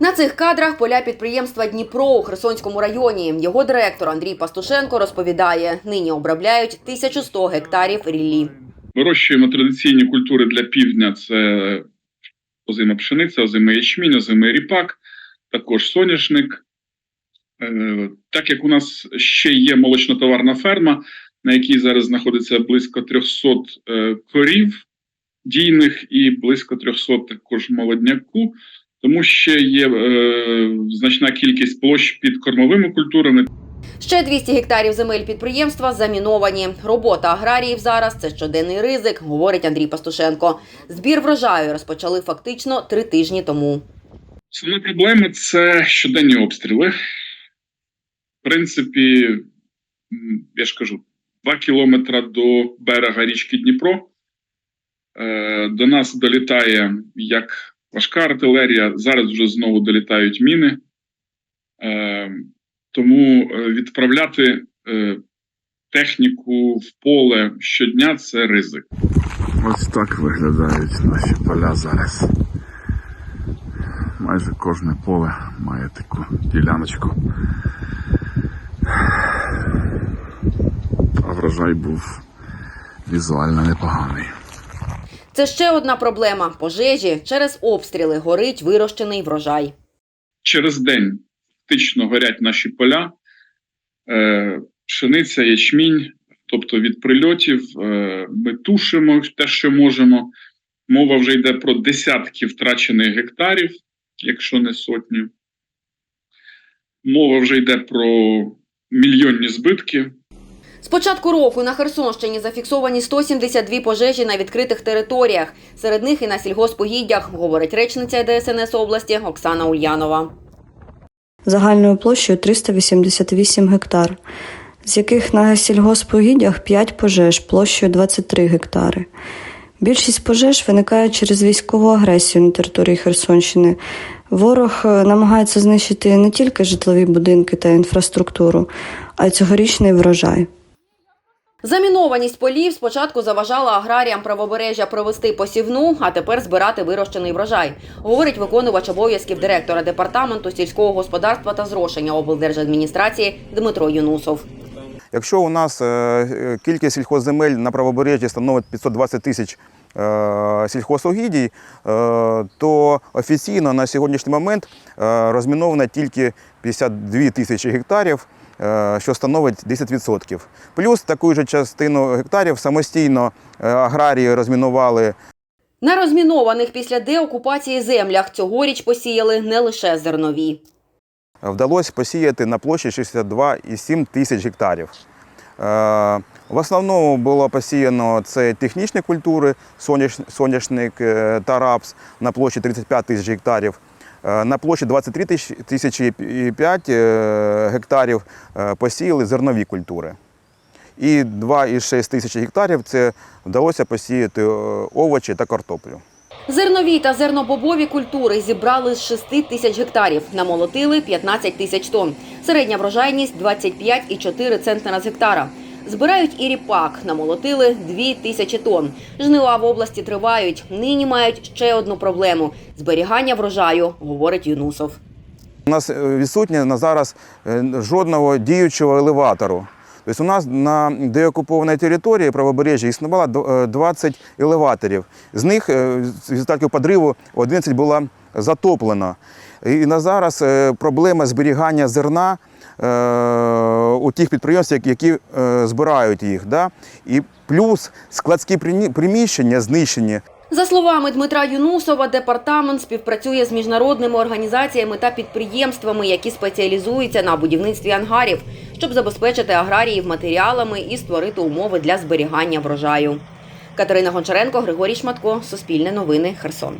На цих кадрах поля підприємства Дніпро у Херсонському районі. Його директор Андрій Пастушенко розповідає, нині обробляють 1100 гектарів ріллі. Вирощуємо традиційні культури для півдня: це озима пшениця, озимий ячмінь, озимий ріпак, також соняшник. Е, Так як у нас ще є молочнотоварна ферма, на якій зараз знаходиться близько 300 е, корів дійних і близько 300 також молодняку, тому ще є е, значна кількість площ під кормовими культурами. Ще 200 гектарів земель підприємства заміновані. Робота аграріїв зараз це щоденний ризик, говорить Андрій Пастушенко. Збір врожаю розпочали фактично три тижні тому. Основна проблема це щоденні обстріли. В принципі, я ж кажу, два кілометри до берега річки Дніпро. Е, До нас долітає як важка артилерія, зараз вже знову долітають міни. Е, Тому е, відправляти е, техніку в поле щодня це ризик. Ось так виглядають наші поля зараз. Майже кожне поле має таку діляночку. А врожай був візуально непоганий. Це ще одна проблема пожежі через обстріли горить вирощений врожай. через день фактично горять наші поля, е, пшениця, ячмінь, тобто від прильотів е, ми тушимо те, що можемо. Мова вже йде про десятки втрачених гектарів, якщо не сотні. Мова вже йде про мільйонні збитки. З початку року на Херсонщині зафіксовані 172 пожежі на відкритих територіях. Серед них і на сільгоспогіддях, говорить речниця ДСНС області Оксана Ульянова. загальною площею 388 гектар, з яких на сільгоспугіддях 5 пожеж площею 23 гектари. Більшість пожеж виникає через військову агресію на території Херсонщини. Ворог е, намагається знищити не тільки житлові будинки та інфраструктуру, а й цьогорічний врожай. Замінованість полів спочатку заважала аграріям правобережжя провести посівну, а тепер збирати вирощений врожай, говорить виконувач обов'язків директора департаменту сільського господарства та зрошення облдержадміністрації Дмитро Юнусов. Якщо у нас е, кількість сільхозземель на правобережжі становить 520 тисяч е, сільхозугідій, е, то офіційно на сьогоднішній момент розміновано тільки 52 тисячі гектарів, що становить 10%. Плюс таку ж частину гектарів самостійно е, аграрії розмінували На розмінованих після деокупації землях цьогоріч посіяли не лише зернові. вдалося посіяти на площі 62,7 тисяч гектарів. Е, В основному було посіяно це технічні культури, соняшник е, та рапс на площі 35 тисяч гектарів. Е, На площі 23 тисяч- тисячі і 5 е, гектарів е, посіяли зернові культури. І 2,6 тисячі гектарів це вдалося посіяти овочі та картоплю. Зернові та зернобобові культури зібрали з 6 тисяч гектарів, намолотили 15 тисяч тонн. Середня врожайність 25,4 центнера з гектара. Збирають і ріпак, намолотили 2 тисячі тонн. Жнива в області тривають. Нині мають ще одну проблему – зберігання врожаю, говорить Юнусов. У нас е, відсутнє на зараз е, жодного діючого елеватору. Тобто у нас на деокупованій території правобережжя існувало е, 20 елеваторів. З них е, з результатів подриву 11 було затоплено. І на зараз е, проблема зберігання зерна е, у тих підприємств, які- е, збирають їх. Да? І плюс складські приміщення знищені. За словами Дмитра Юнусова, департамент співпрацює з міжнародними організаціями та підприємствами, які спеціалізуються на будівництві ангарів, щоб забезпечити аграріїв матеріалами і створити умови для зберігання врожаю. Катерина Гончаренко, Григорій Шматко, Суспільне новини, Херсон.